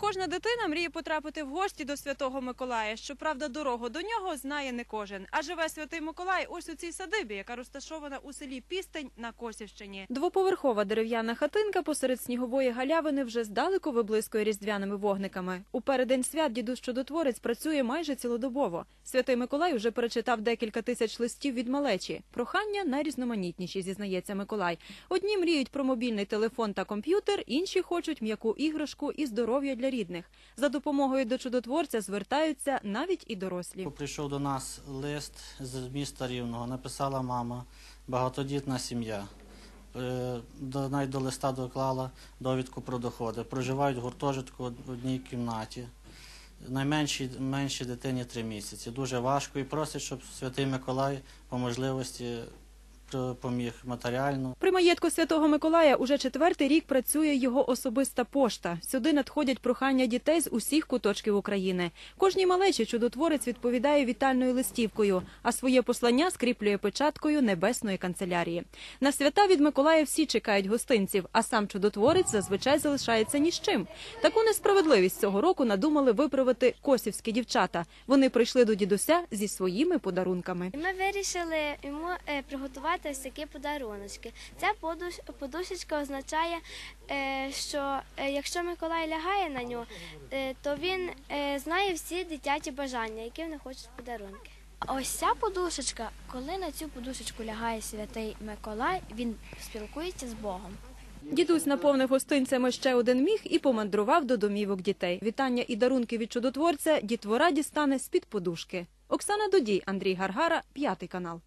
Кожна дитина мріє потрапити в гості до Святого Миколая. Щоправда, дорогу до нього знає не кожен. А живе Святий Миколай ось у цій садибі, яка розташована у селі Пістень на Косівщині. Двоповерхова дерев'яна хатинка посеред снігової галявини вже здалеку виблискує різдвяними вогниками. У переддень свят дідусь чудотворець працює майже цілодобово. Святий Миколай уже перечитав декілька тисяч листів від малечі. Прохання найрізноманітніші, зізнається Миколай. Одні мріють про мобільний телефон та комп'ютер, інші хочуть м'яку іграшку і здоров'я для рідних. За допомогою до чудотворця звертаються навіть і дорослі. Прийшов до нас лист з міста Рівного, написала мама, багатодітна сім'я. Е, До, навіть до листа доклала довідку про доходи. Проживають в гуртожитку в одній кімнаті. Найменшій меншій дитині три місяці. Дуже важко і просить, щоб Святий Миколай по можливості допоміг матеріально. При маєтку Святого Миколая уже четвертий рік працює його особиста пошта. Сюди надходять прохання дітей з усіх куточків України. Кожній малечі чудотворець відповідає вітальною листівкою, а своє послання скріплює печаткою небесної канцелярії. На свята від Миколая всі чекають гостинців, а сам чудотворець зазвичай залишається ні з чим. Таку несправедливість цього року надумали виправити косівські дівчата. Вони прийшли до дідуся зі своїми подарунками. Ми вирішили йому е, приготувати ось такі подаруночки. Ця подуш, подушечка означає, е, що е, якщо Миколай лягає на нього, е, то він знає всі дитячі бажання, які вони хочуть подарунки. Ось ця подушечка, коли на цю подушечку лягає святий Миколай, він спілкується з Богом. Дідусь наповнив гостинцями ще один міг і помандрував до домівок дітей. Вітання і дарунки від чудотворця дітвора дістане з-під подушки. Оксана Додій, Андрій Гаргара, п'ятий канал.